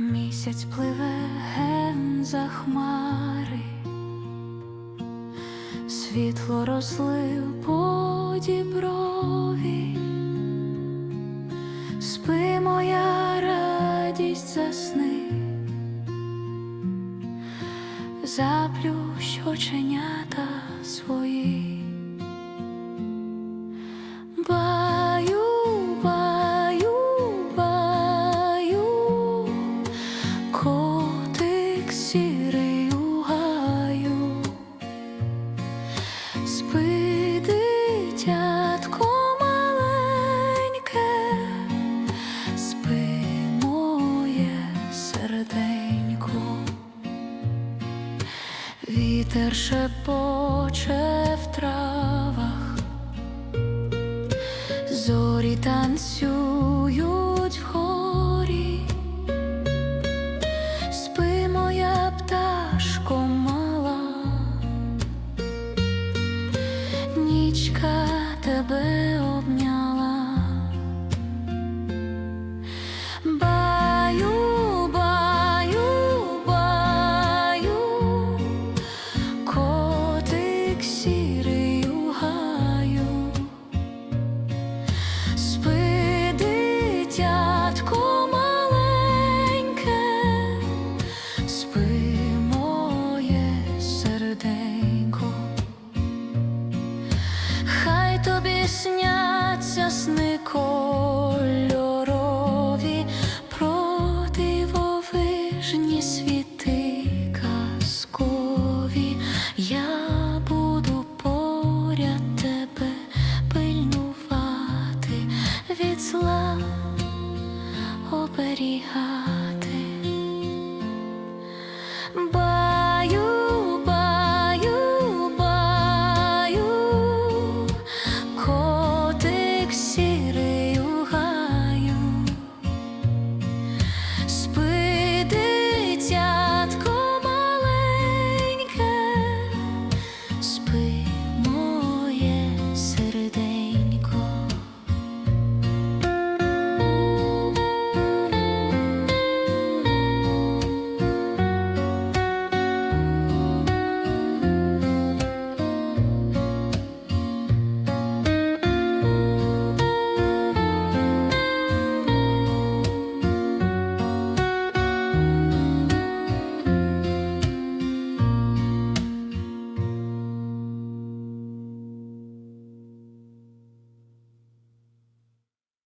Місяць пливе ген за хмари, світло розлив по діброві, спи моя радість засни, заплющ оченята свої. Серденько. Вітер шепоче в травах, зорі танцюють cool. ಪರಿಹಾರ